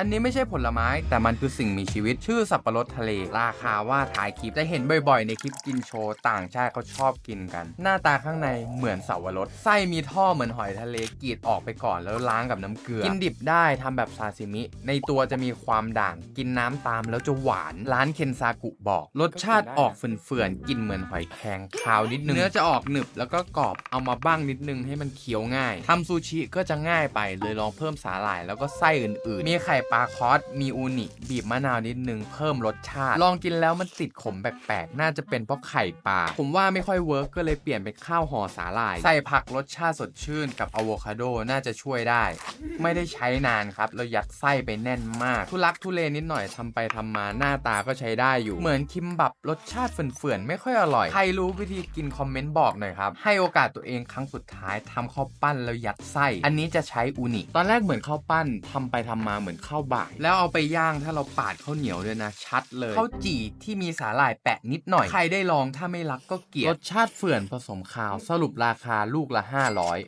อันนี้ไม่ใช่ผลไม้แต่มันคือสิ่งมีชีวิตชื่อสับปะรดทะเล ราคาว่าท้ายคลิปจะเห็นบ่อยๆ ในคลิปกินโชว์ต่างชาติเขาชอบกินกัน หน้าตาข้างในเหมือนสับปะรดไส้มีท่อเหมือนหอยทะเลกรีดออกไปก่อนแล้วล้างกับน้ำเกลือ กินดิบได้ทำแบบซาซิมิ ในตัวจะมีความด่าง กินน้ำตามแล้วจะหวานร้านเคนซากุบอก รสชาติออกเฟื่อนๆกินเหมือนหอยแครงคาวนิดนึงเนื้อจะออกหนึบแล้วก็กรอบเอามาบ้างนิดนึงให้มันเคี้ยวง่ายทำซูชิก็จะง่ายไปเลยลองเพิ่มสาหร่ายแล้วก็ไส้อื่นๆ มีไข่ปลาคอสมีอูนิ บีบมะนาวนิดนึงเพิ่มรสชาติ ลองกินแล้วมันติดขมแปลกๆ น่าจะเป็นเพราะไข่ปลา ผมว่าไม่ค่อยเวิร์กก็เลยเปลี่ยนเป็นข้าวห่อสาหร่าย ใส่ผักรสชาติสดชื่นกับอะโวคาโดน่าจะช่วยได้ ไม่ได้ใช้นานครับแล้วยัดไส้ไปแน่นมาก ทุลักทุเลนิดหน่อยทำไปทำมาหน้าตาก็ใช้ได้อยู่ เหมือนคิมบับรสชาติเฟื่อนๆไม่ค่อยอร่อย ใครรู้วิธีกินคอมเมนต์บอกหน่อยครับ ให้โอกาสตัวเองครั้งสุดท้ายทำข้าวปั้นแล้วยัดไส้ อันนี้จะใช้อูนิ ตอนแรกเหมือนข้าวปั้นทำไปทำมาเหมือนข้าวบ่าย แล้วเอาไปย่างถ้าเราปาดข้าวเหนียวด้วยนะ ชัดเลยข้าวจี่ที่มีสาหร่ายแปะนิดหน่อย ใครได้ลองถ้าไม่รักก็เกลียดรสชาติเฟื่อนผสมคาว สรุปราคาลูกละ 500